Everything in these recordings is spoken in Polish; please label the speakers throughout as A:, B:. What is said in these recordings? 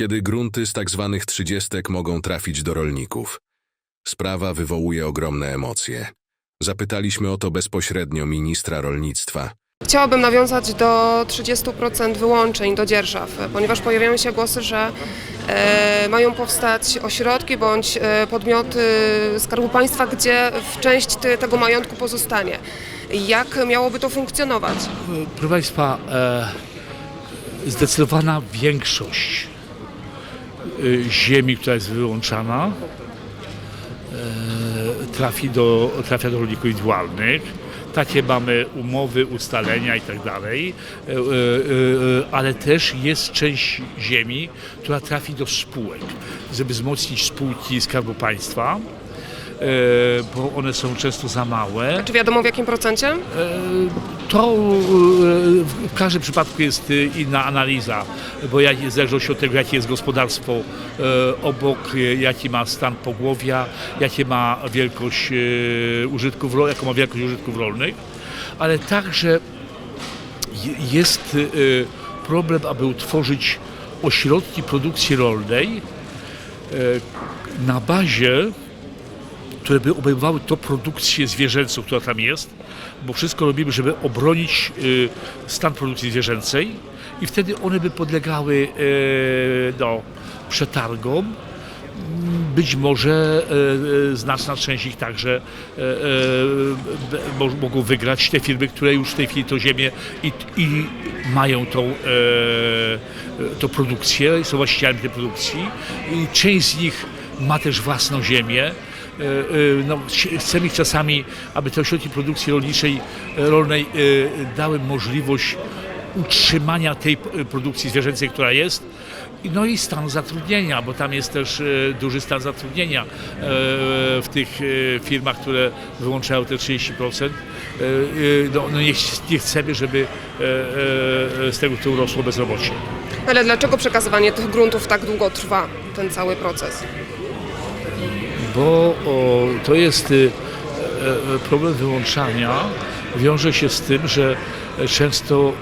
A: kiedy grunty z tak zwanych trzydziestek mogą trafić do rolników. Sprawa wywołuje ogromne emocje. Zapytaliśmy o to bezpośrednio ministra rolnictwa.
B: Chciałabym nawiązać do 30% wyłączeń do dzierżaw, ponieważ pojawiają się głosy, że e, mają powstać ośrodki bądź e, podmioty Skarbu Państwa, gdzie w część te, tego majątku pozostanie. Jak miałoby to funkcjonować?
C: Proszę Państwa, e, zdecydowana większość ziemi, która jest wyłączana, e, trafi do, trafia do rolników indywidualnych. Takie mamy umowy, ustalenia i tak dalej, E, e, ale też jest część ziemi, która trafi do spółek, żeby wzmocnić spółki Skarbu Państwa, bo one są często za małe.
B: Czy wiadomo w jakim procencie?
C: To e, w każdym przypadku jest e, inna analiza, bo jak, w zależności od tego, jakie jest gospodarstwo e, obok, e, jaki ma stan pogłowia, jakie ma wielkość e, użytków, jaką ma wielkość użytków rolnych, ale także je- jest e, problem, aby utworzyć ośrodki produkcji rolnej e, na bazie które by obejmowały to produkcję zwierzęcą, która tam jest, bo wszystko robimy, żeby obronić y, stan produkcji zwierzęcej i wtedy one by podlegały y, no, przetargom. Być może e, e, znaczna część ich także e, e, mogą wygrać te firmy, które już w tej chwili to ziemię i, i mają tą, e, e, tą produkcję, są właścicielami tej produkcji. I część z nich ma też własną ziemię. E, e, No, ch- chcemy czasami, aby te ośrodki produkcji rolniczej, e, rolnej dały możliwość utrzymania tej produkcji zwierzęcej, która jest. No i stan zatrudnienia, bo tam jest też duży stan zatrudnienia w tych firmach, które wyłączają te 30%. E, e, No, no nie, nie chcemy, żeby z tego tytułu rosło bezrobocie.
B: Ale dlaczego przekazywanie tych gruntów tak długo trwa, ten cały proces?
C: Bo o, to jest y, e, problem wyłączania wiąże się z tym, że często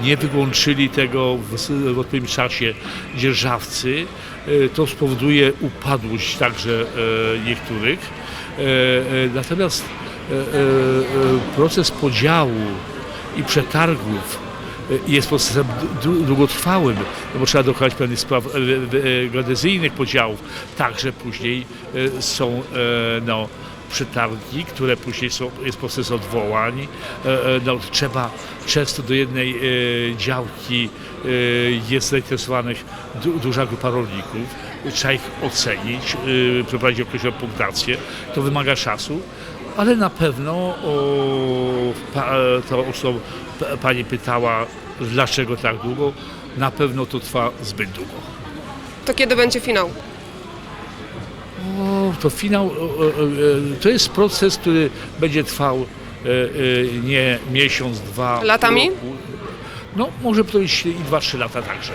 C: e, nie wyłączyli tego w, w odpowiednim czasie dzierżawcy. E, To spowoduje upadłość także e, niektórych. E, e, Natomiast e, e, proces podziału i przetargów jest procesem dłu- długotrwałym, no bo trzeba dokonać pewnych spraw geodezyjnych podziałów. Także później e, są e, no, przetargi, które później są, jest proces odwołań. No, trzeba często do jednej działki jest zainteresowanych du, duża grupa rolników. Trzeba ich ocenić, przeprowadzić określoną punktację. To wymaga czasu ale na pewno o, pa, to, o co p- pani pytała, dlaczego tak długo, na pewno to trwa zbyt długo.
B: To kiedy będzie finał?
C: O, to finał, e, to jest proces, który będzie trwał e, e, nie miesiąc, dwa.
B: Latami?
C: roku. No, może to być i dwa, trzy lata także.